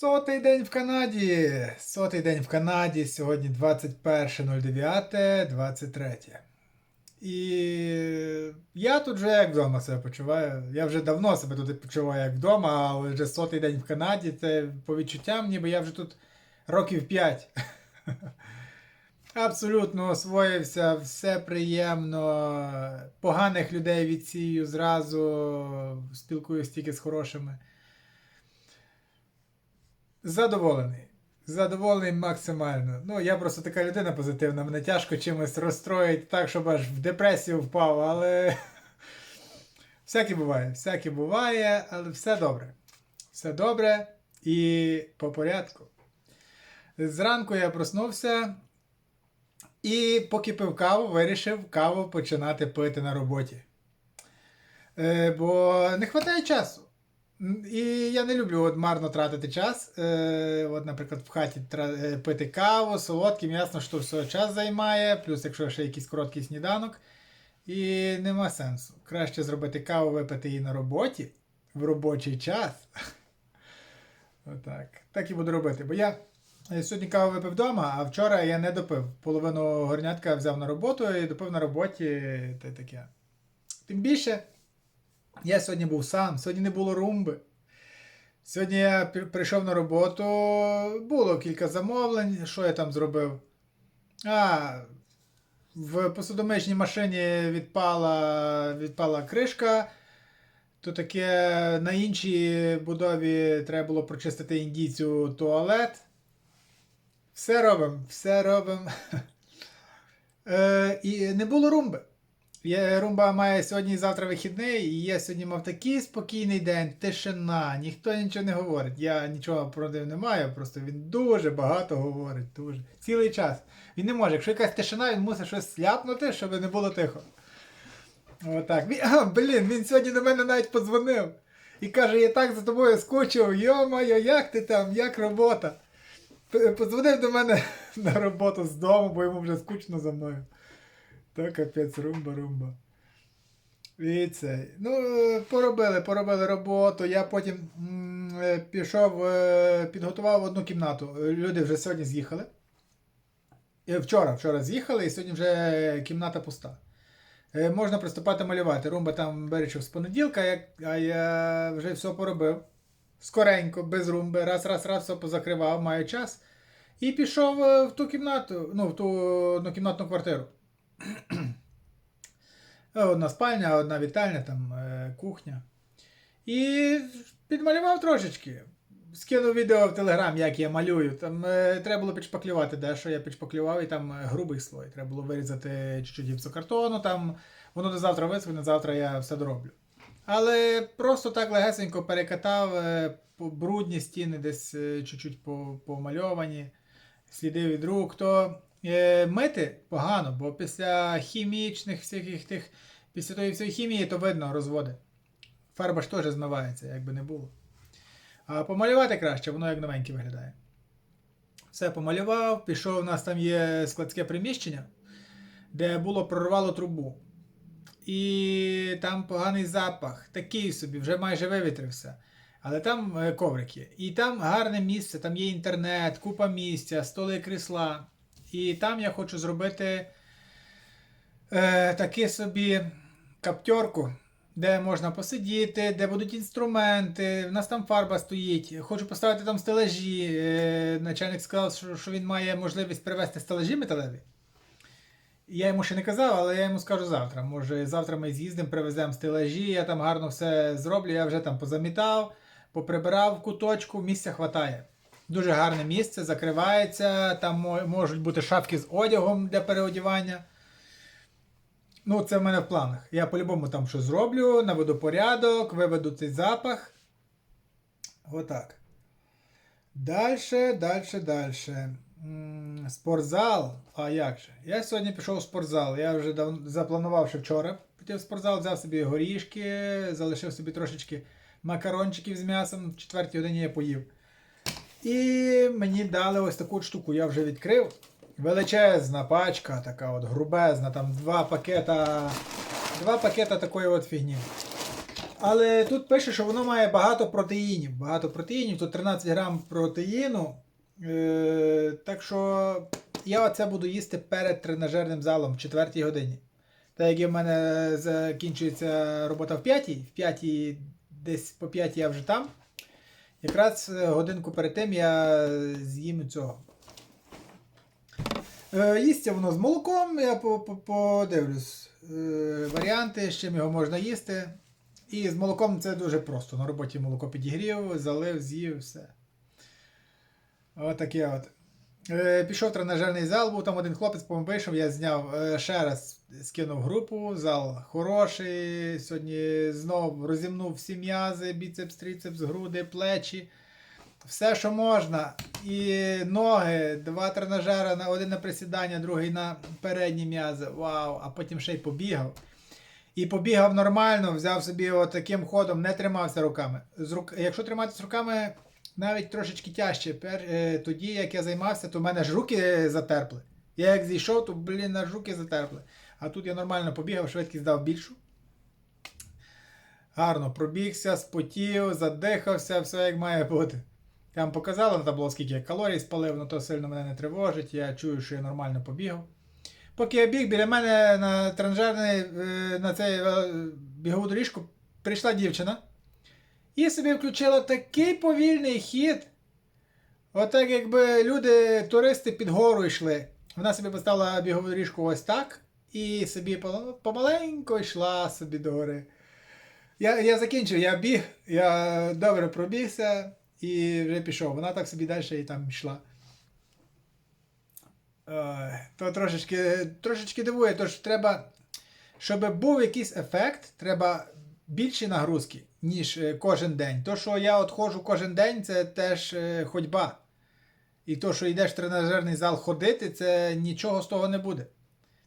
Сотий день в Канаді. Сотий день в Канаді. Сьогодні 21.09.23. І я тут вже як вдома себе почуваю. Я вже давно себе тут почуваю як вдома, але вже сотий день в Канаді. Це по відчуттям, ніби я вже тут років 5. Абсолютно освоївся, все приємно. Поганих людей відсію зразу, спілкуюсь тільки з хорошими. Задоволений. Задоволений максимально. Ну, я просто така людина позитивна, мене тяжко чимось розстроїть так, щоб аж в депресію впав, але всяке буває, всяке буває, але все добре. Все добре і по порядку. Зранку я проснувся і поки пив каву, вирішив каву починати пити на роботі. Е, бо не вистачає часу. І я не люблю от марно тратити час. Е, от, наприклад, в хаті е, пити каву, солодким, ясно, що все час займає, плюс якщо ще якийсь короткий сніданок. І нема сенсу. Краще зробити каву, випити її на роботі в робочий час. Отак. Так і буду робити. Бо я сьогодні каву випив вдома, а вчора я не допив. Половину горнятка взяв на роботу і допив на роботі та й таке. Тим більше. Я сьогодні був сам, сьогодні не було румби. Сьогодні я прийшов на роботу, було кілька замовлень. Що я там зробив? А, в посудомичній машині відпала, відпала кришка. То таке на іншій будові треба було прочистити індійцю туалет. Все робимо, все робимо. Е, і не було румби. Є, Румба має сьогодні і завтра вихідний, і я сьогодні мав такий спокійний день, тишина, ніхто нічого не говорить. Я нічого проти не маю, просто він дуже багато говорить, дуже. Цілий час. Він не може. Якщо якась тишина, він мусить щось сляпнути, щоб не було тихо. Отак. Він, а, блін, він сьогодні до мене навіть подзвонив. І каже, я так за тобою скучив, йо-моє, як ти там, як робота? Подзвонив до мене на роботу з дому, бо йому вже скучно за мною. Та капець, румба, румба. І це. Ну, поробили, поробили роботу. Я потім е, пішов, е, підготував одну кімнату. Люди вже сьогодні з'їхали. Е, Вчора, вчора з'їхали, і сьогодні вже кімната пуста. Можна приступати малювати. Румба там вирішив з понеділка, а я вже все поробив. Скоренько, без румби, раз, раз, раз, все позакривав, маю час. І пішов в ту кімнату, ну, в ту однокімнатну квартиру. Е, Одна спальня, одна вітальня, там е, кухня. І підмалював трошечки. Скинув відео в Телеграм, як я малюю. Там е, треба було підшпаклювати дещо, я підшпаклював, і там грубий слой. Треба було вирізати чуть-чуть гіпсокартону, там воно до завтра висохне, завтра я все дороблю. Але просто так легесенько перекатав по брудні стіни, десь чуть-чуть помальовані, сліди від рук. То мити погано, бо після хімічних всяких тих, після тої всієї хімії, то видно розводи. Фарба ж теж змивається, як би не було. А помалювати краще, воно як новеньке виглядає. Все помалював, пішов, у нас там є складське приміщення, де було прорвало трубу. І там поганий запах, такий собі, вже майже вивітрився. Але там е, коврик є. І там гарне місце, там є інтернет, купа місця, столи крісла. І там я хочу зробити е, таки собі каптерку, де можна посидіти, де будуть інструменти. В нас там фарба стоїть. Хочу поставити там стелажі. Е, начальник сказав, що, що він має можливість привезти стелажі металеві. Я йому ще не казав, але я йому скажу завтра. Може, завтра ми з'їздимо, привеземо стелажі, я там гарно все зроблю, я вже там позамітав, поприбирав в куточку, місця хватає. Дуже гарне місце, закривається, там можуть бути шафки з одягом для переодівання. Ну, це в мене в планах. Я по-любому там щось зроблю, наведу порядок, виведу цей запах. Отак. Дальше, дальше, дальше. Спортзал. А як же? Я сьогодні пішов в спортзал. Я вже дав... запланував ще вчора. Піти в спортзал, взяв собі горішки, залишив собі трошечки макарончиків з м'ясом. В четвертій годині я поїв. І мені дали ось таку штуку. Я вже відкрив. Величезна пачка, така от грубезна, там два пакета. Два пакета такої от фігні. Але тут пише, що воно має багато протеїнів. Багато протеїнів, тут 13 грам протеїну. Е, так що я оце буду їсти перед тренажерним залом в 4 годині. Так як в мене закінчується робота в 5, в 5 десь по 5 я вже там. Якраз е, годинку перед тим я з'їм цього. Е, їсться воно з молоком, я по- по- подивлюсь е, варіанти, з чим його можна їсти. І з молоком це дуже просто. На роботі молоко підігрів, залив, з'їв, все. Отаке от. Пішов тренажерний зал, був там один хлопець, по-моєму, вийшов, я зняв ще раз скинув групу, зал хороший. Сьогодні знов розімнув всі м'язи, біцепс, трицепс, груди, плечі. Все, що можна. І ноги, два тренажери, на один на присідання, другий на передні м'язи. Вау! А потім ще й побігав. І побігав нормально, взяв собі таким ходом, не тримався руками. З рук... Якщо триматися руками, навіть трошечки тяжче. Пер... е, Тоді, як я займався, то в мене ж руки затерпли. Я як зійшов, то, блін, аж руки затерпли. А тут я нормально побігав, швидкість дав більшу. Гарно пробігся, спотів, задихався, все як має бути. Там показало на табло, скільки я калорій спалив, але то сильно мене не тривожить. Я чую, що я нормально побігав. Поки я біг, біля мене на тренажерний, е, на цей е, бігову доріжку прийшла дівчина і собі включила такий повільний хід. Отак, якби люди, туристи під гору йшли. Вона собі поставила бігову доріжку ось так, і собі пом- помаленько йшла собі до гори. Я, я закінчив, я біг, я добре пробігся і вже пішов. Вона так собі далі і там йшла. То трошечки, трошечки дивує, тож треба, щоб був якийсь ефект, треба більші нагрузки, ніж е, кожен день. То, що я от ходжу кожен день, це теж е, ходьба. І то, що йдеш в тренажерний зал ходити, це нічого з того не буде.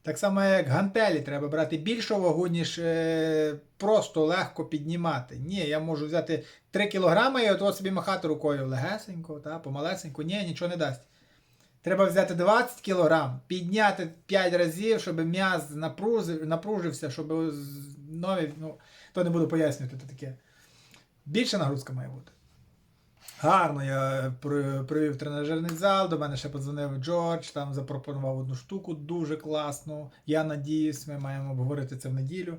Так само, як гантелі, треба брати більшу вагу, ніж е, просто легко піднімати. Ні, я можу взяти 3 кг і от, собі махати рукою легесенько, та, помалесенько. Ні, нічого не дасть. Треба взяти 20 кг, підняти 5 разів, щоб м'яз напружив, напружився, щоб нові, ну, то не буду пояснювати, таке. Більша нагрузка має бути. Гарно я привів тренажерний зал, до мене ще подзвонив Джордж, там запропонував одну штуку дуже класну. Я надіюсь, ми маємо обговорити це в неділю.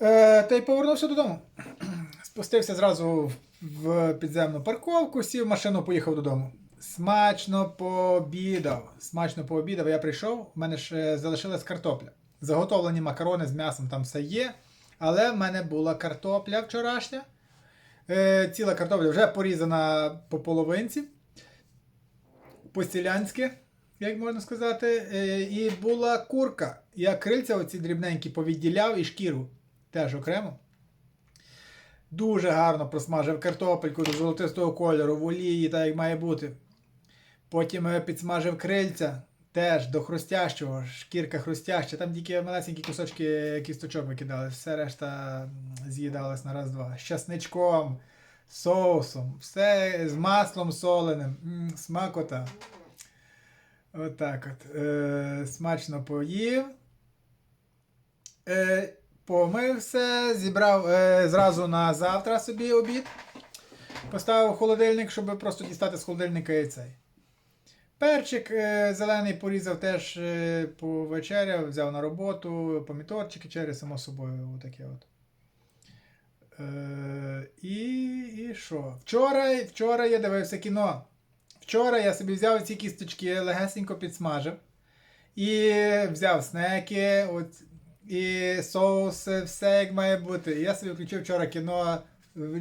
Е, та й повернувся додому. Спустився зразу в підземну парковку, сів в машину, поїхав додому. Смачно пообідав. Смачно пообідав. Я прийшов, в мене ще залишилась картопля. Заготовлені макарони з м'ясом там все є. Але в мене була картопля вчорашня. Е, ціла картопля вже порізана по половинці. По-селянськи, як можна сказати. Е, і була курка. Я крильця оці дрібненькі повідділяв і шкіру теж окремо. Дуже гарно просмажив картопельку до золотистого кольору в олії, так як має бути. Потім е, підсмажив крильця теж до хрустящого, шкірка хрустяща. Там тільки малесенькі кусочки кісточок викидали, все решта м, з'їдалось на раз-два. З часничком, соусом, все з маслом соленим. М, смакота. Отак от. Е, смачно поїв. Е, помився, зібрав е, зразу на завтра собі обід. Поставив холодильник, щоб просто дістати з холодильника і цей. Перчик е, зелений порізав теж е, повечеряв, взяв на роботу, помідорчики через, само собою, отаке от. Е, і, і? Вчора, вчора я дивився кіно. Вчора я собі взяв ці кісточки, легесенько підсмажив. І взяв снеки, от, і соуси, все як має бути. І я собі включив вчора кіно,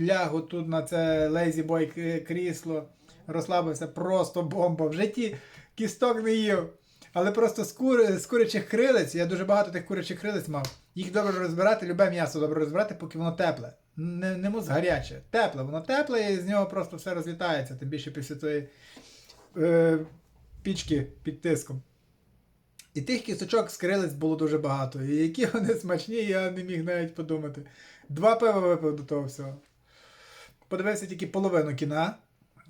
лягу тут на це Lazy Boy крісло, розслабився, просто бомба. В житті кісток не їв. Але просто з, кур... з курячих крилиць, я дуже багато тих курячих крилиць мав. Їх добре розбирати, любе м'ясо добре розбирати, поки воно тепле. Не, не мус гаряче. Тепле, воно тепле, і з нього просто все розлітається, тим більше після тої е, пічки під тиском. І тих кісточок з крилиць було дуже багато. І які вони смачні, я не міг навіть подумати. Два пива випив до того всього. Подивився тільки половину кіна,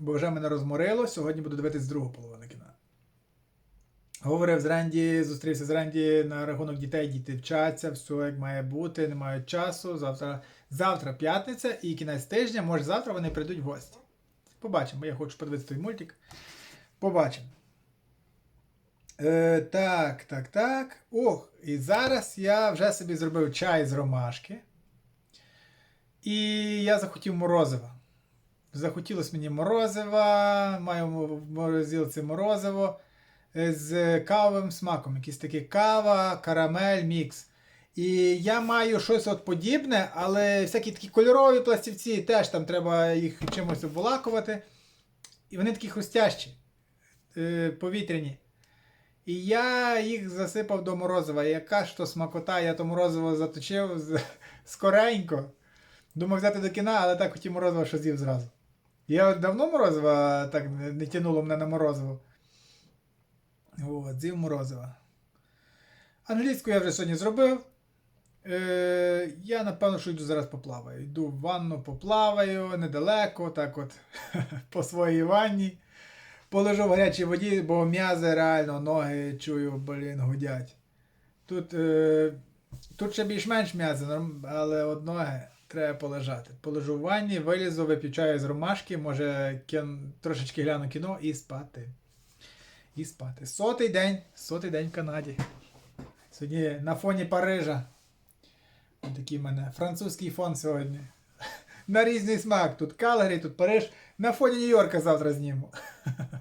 бо вже мене розморило. Сьогодні буду дивитись другу половину кіна. Говорив з Ренді, зустрівся з Ренді на рахунок дітей, діти вчаться, все як має бути, не мають часу. Завтра, завтра п'ятниця і кінець тижня, може завтра вони прийдуть в гості. Побачимо, я хочу подивитися той мультик. Побачимо. Е, так, так, так. Ох, і зараз я вже собі зробив чай з ромашки. І я захотів морозива. Захотілося мені морозива, маю в морозилці морозиво е, з кавовим смаком. Якийсь такий кава, карамель, мікс. І я маю щось от подібне, але всякі такі кольорові пластівці теж там треба їх чимось обволакувати. І вони такі хрустящі, е, повітряні. І я їх засипав до морозива. Яка ж то смакота, я то морозиво заточив скоренько. Думав взяти до кіна, але так хотів морозиво, що з'їв зразу. Я давно морозиво так не тянуло мене на морозиво. От, з'їв морозиво. Англійську я вже сьогодні зробив. Е, я напевно, що йду зараз поплаваю. Йду в ванну, поплаваю недалеко, так от по своїй ванні. Полежу в гарячій воді, бо м'язи реально, ноги чую, блін, гудять. Тут, е, тут ще більш-менш м'язи, але от ноги треба полежати. Полежу в ванні, вилізу, вип'ю з ромашки, може кін... трошечки гляну кіно і спати. І спати. Сотий день, сотий день в Канаді. Сьогодні на фоні Парижа. Такий в мене французький фон сьогодні. На різний смак. Тут Калгарі, тут Париж. На фоні Нью-Йорка завтра зніму.